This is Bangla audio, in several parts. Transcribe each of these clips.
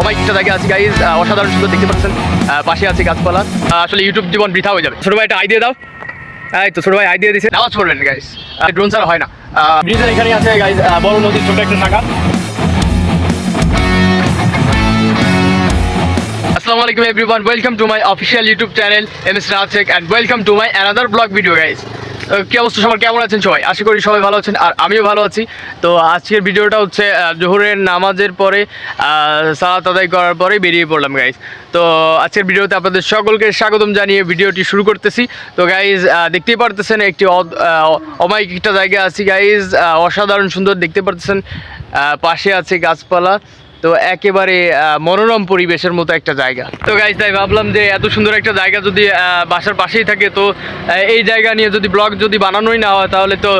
অমাইকটা জায়গা আছে গাইজ অসাধারণ সুন্দর দেখতে পাচ্ছেন। পাশে আছে গাছপালা। আসলে ইউটিউব জীবন বৃথা হয়ে যাবে। ছোটো ভাই একটা আই দিয়ে দাও। এই তো ছোটো ভাই আই দিয়ে দিছে। পড়বেন গাইজ ড্রোন ছাড়া হয় না। ব্রিজের এখানে আছে গাইজ বড় নদীর ছোটো একটা শাখা। আসসালামু আলাইকুম everyone welcome to my official YouTube channel M S Razzak and welcome to my another blog video guys কি অবস্থা? সবার কেমন আছেন সবাই? আশা করি সবাই ভালো আছেন, আর আমিও ভালো আছি। তো আজকের ভিডিওটা হচ্ছে জোহরের নামাজের পরে সালাত আদায় করার পরে বেরিয়ে পড়লাম গাইজ তো আজকের ভিডিওতে আপনাদের সকলকে স্বাগতম জানিয়ে ভিডিওটি শুরু করতেছি। তো গাইজ দেখতেই পারতেছেন একটি অমায়িক একটা জায়গা আছি গাইজ অসাধারণ সুন্দর দেখতে পারতেছেন। পাশে আছে গাছপালা। তো একেবারে মনোরম পরিবেশের মতো একটা জায়গা। তো গাইজ তাই ভাবলাম যে এত সুন্দর একটা জায়গা যদি বাসার পাশেই থাকে, তো এই জায়গা নিয়ে যদি ব্লগ যদি বানানোই না হয়, তাহলে তো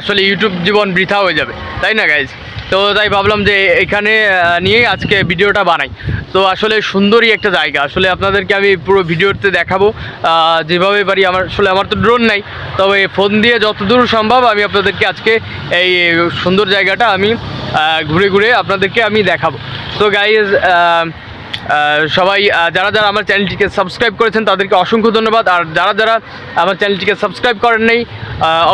আসলে ইউটিউব জীবন বৃথা হয়ে যাবে। তাই না গাইজ তো তাই ভাবলাম যে এখানে নিয়েই আজকে ভিডিওটা বানাই। তো আসলে সুন্দরই একটা জায়গা। আসলে আপনাদেরকে আমি পুরো ভিডিওতে দেখাবো। যেভাবে পারি আমার, আসলে আমার তো ড্রোন নাই। তবে ফোন দিয়ে যতদূর সম্ভব আমি আপনাদেরকে আজকে এই সুন্দর জায়গাটা আমি ঘুরে ঘুরে আপনাদেরকে আমি দেখাবো। তো গাইজ সবাই যারা যারা আমার চ্যানেলটিকে সাবস্ক্রাইব করেছেন তাদেরকে অসংখ্য ধন্যবাদ। আর যারা যারা আমার চ্যানেলটিকে সাবস্ক্রাইব করেন নাই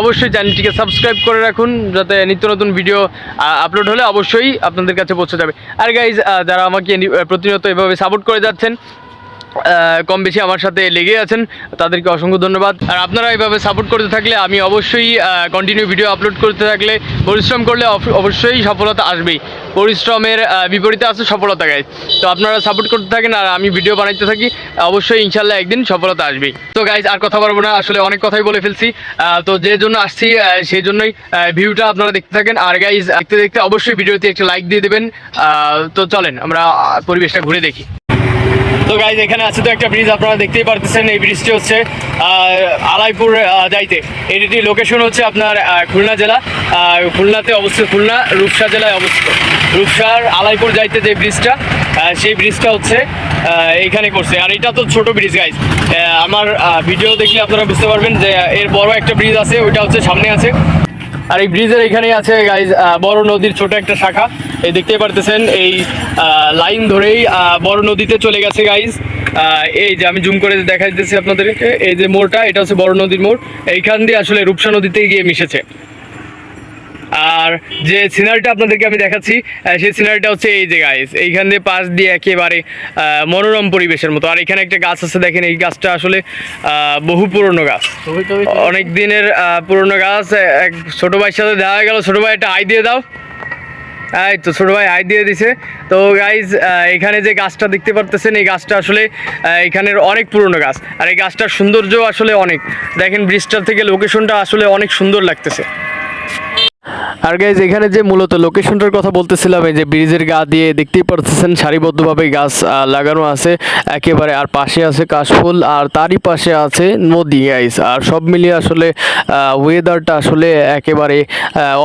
অবশ্যই চ্যানেলটিকে সাবস্ক্রাইব করে রাখুন যাতে নিত্য নতুন ভিডিও আপলোড হলে অবশ্যই আপনাদের কাছে পৌঁছে যাবে। আর গাইজ যারা আমাকে প্রতিনিয়ত এভাবে সাপোর্ট করে যাচ্ছেন কম বেশি আমার সাথে লেগে আছেন, তাদেরকে অসংখ্য ধন্যবাদ। আর আপনারা এইভাবে সাপোর্ট করতে থাকলে আমি অবশ্যই কন্টিনিউ ভিডিও আপলোড করতে থাকলে পরিশ্রম করলে অবশ্যই সফলতা আসবেই। পরিশ্রমের বিপরীতে আছে সফলতা গাইজ তো আপনারা সাপোর্ট করতে থাকেন আর আমি ভিডিও বানাইতে থাকি, অবশ্যই ইনশাল্লাহ একদিন সফলতা আসবেই। তো গাইজ আর কথা বলব না, আসলে অনেক কথাই বলে ফেলছি। তো যে জন্য আসছি সেই জন্যই ভিউটা আপনারা দেখতে থাকেন। আর গাইজ দেখতে দেখতে অবশ্যই ভিডিওতে একটা লাইক দিয়ে দেবেন। তো চলেন, আমরা পরিবেশটা ঘুরে দেখি। তো গাইজ এখানে আছে তো একটা ব্রিজ আপনারা দেখতেই পারতেছেন, এই ব্রিজটি হচ্ছে আলাইপুর যাইতে। এটি লোকেশন হচ্ছে আপনার খুলনা জেলা। খুলনাতে অবস্থিত খুলনা, রূপসা জেলায় অবস্থিত। রূপসার আলাইপুর যাইতে যে ব্রিজটা সেই ব্রিজটা হচ্ছে এইখানে করছে। আর এটা তো ছোট ব্রিজ গাইজ আমার ভিডিও দেখলে আপনারা বুঝতে পারবেন যে এর বড় একটা ব্রিজ আছে, ওইটা হচ্ছে সামনে আছে। আর এই ব্রিজের এখানেই আছে গাইজ বড় নদীর ছোট একটা শাখা। এই দেখতে পারতেছেন, এই লাইন ধরেই বড় নদীতে চলে গেছে গাইজ এই যে আমি জুম করে দেখা দিতেছি আপনাদেরকে, এই যে মোড়টা, এটা হচ্ছে বড় নদীর মোড়। এইখান দিয়ে আসলে রূপসা নদীতে গিয়ে মিশেছে। আর যে সিনারিটা আপনাদেরকে আমি দেখাচ্ছি সেই সিনারিটা হচ্ছে এই যে গাইজ এইখান দিয়ে পাশ দিয়ে একেবারে মনোরম পরিবেশের মতো। আর এখানে একটা গাছ আছে দেখেন এই গাছটা আসলে বহু পুরনো গাছ। অনেক দিনের পুরনো গাছ। এক ছোট ভাইয়ের সাথে দেখা গেল। ছোট ভাই একটা আই দিয়ে দাও। এই তো ছোট ভাই আই দিয়ে দিছে। তো গাইজ এখানে যে গাছটা দেখতে পারতেছেন এই গাছটা আসলে এখানের অনেক পুরনো গাছ। আর এই গাছটার সৌন্দর্য আসলে অনেক। দেখেন ব্রিজটার থেকে লোকেশনটা আসলে অনেক সুন্দর লাগতেছে। আর গাইজ এখানে যে মূলত লোকেশনটার কথা বলতেছিলাম, এই যে ব্রিজের গা দিয়ে দেখতেই পারতেছেন, সারিবদ্ধভাবে গাছ লাগানো আছে, একেবারে আর পাশে আছে কাশফুল, আর তারই পাশে আছে নদী গাইজ আর সব মিলিয়ে আসলে ওয়েদারটা আসলে একেবারে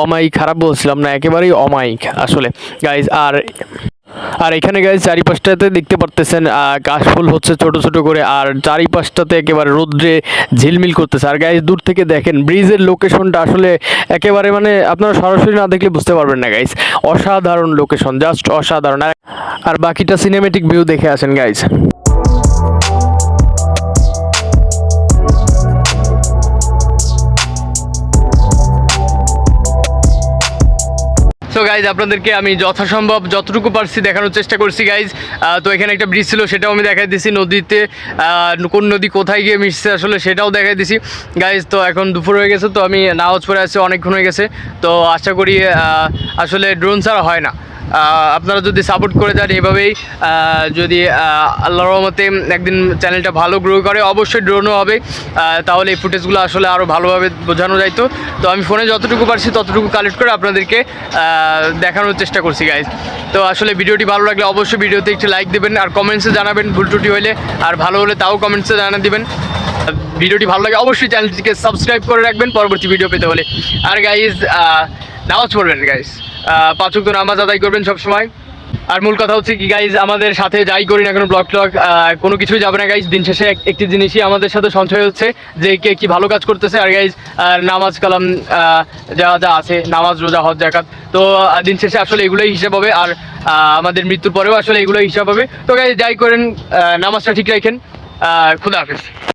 অমায়িক, খারাপ বলছিলাম না, একেবারেই অমায়িক আসলে গাইজ আর আর এখানে গাইজ চারিপাশটাতে দেখতে পারতেছেন কাশফুল হচ্ছে ছোট ছোট করে, আর চারিপাশটাতে একেবারে রোদ্রে ঝিলমিল করতেছে। আর গাইজ দূর থেকে দেখেন, ব্রিজের লোকেশনটা আসলে একেবারে মানে আপনারা সরাসরি না দেখলে বুঝতে পারবেন না গাইজ অসাধারণ লোকেশন জাস্ট অসাধারণ। আর বাকিটা সিনেমেটিক ভিউ দেখে আসেন গাইজ সো গাইজ আপনাদেরকে আমি যথাসম্ভব যতটুকু পারছি দেখানোর চেষ্টা করছি গাইজ তো এখানে একটা ব্রিজ ছিল, সেটাও আমি দেখাই দিছি নদীতে। কোন নদী কোথায় গিয়ে মিশছে আসলে সেটাও দেখাই দিছি। গাইজ তো এখন দুপুর হয়ে গেছে, তো আমি নাওয়াজ পরে আছি, অনেকক্ষণ হয়ে গেছে। তো আশা করি আসলে ড্রোন ছাড়া হয় না। আপনারা যদি সাপোর্ট করে যান এভাবেই যদি আহ, আল্লাহর রহমতে একদিন চ্যানেলটা ভালো গ্রো করে অবশ্যই ড্রোনও হবে। তাহলে এই ফুটেজগুলো আসলে আরও ভালোভাবে বোঝানো যাইতো তো। আমি ফোনে যতটুকু পারছি ততটুকু কালেক্ট করে আপনাদেরকে দেখানোর চেষ্টা করছি গাইজ তো আসলে ভিডিওটি ভালো লাগলে অবশ্যই ভিডিওতে একটি লাইক দেবেন আর কমেন্টসে জানাবেন ভুল ত্রুটি হলে আর ভালো হলে তাও কমেন্টসে জানা দিবেন। ভিডিওটি ভালো লাগে অবশ্যই চ্যানেলটিকে সাবস্ক্রাইব করে রাখবেন পরবর্তী ভিডিও পেতে হলে। আর গাইজ নামাজ পড়বেন গাইজ পাঁচক তো নামাজ আদায় করবেন সবসময়। আর মূল কথা হচ্ছে কি গাইজ আমাদের সাথে যাই করি না কোনো ব্লগ ট্লগ কোনো কিছুই যাবে না গাইজ দিন শেষে এক- একটি জিনিসই আমাদের সাথে সঞ্চয় হচ্ছে, যে কে কি ভালো কাজ করতেছে। আর গাইজ নামাজ কালাম যা যা আছে, নামাজ, রোজা, হজ জাকাত তো দিন শেষে আসলে এগুলোই হিসাব হবে। আর আমাদের মৃত্যুর পরেও আসলে এগুলোই হিসাব হবে। তো গাইজ যাই করেন নামাজটা ঠিক রাখেন। খুদা হাফিজ।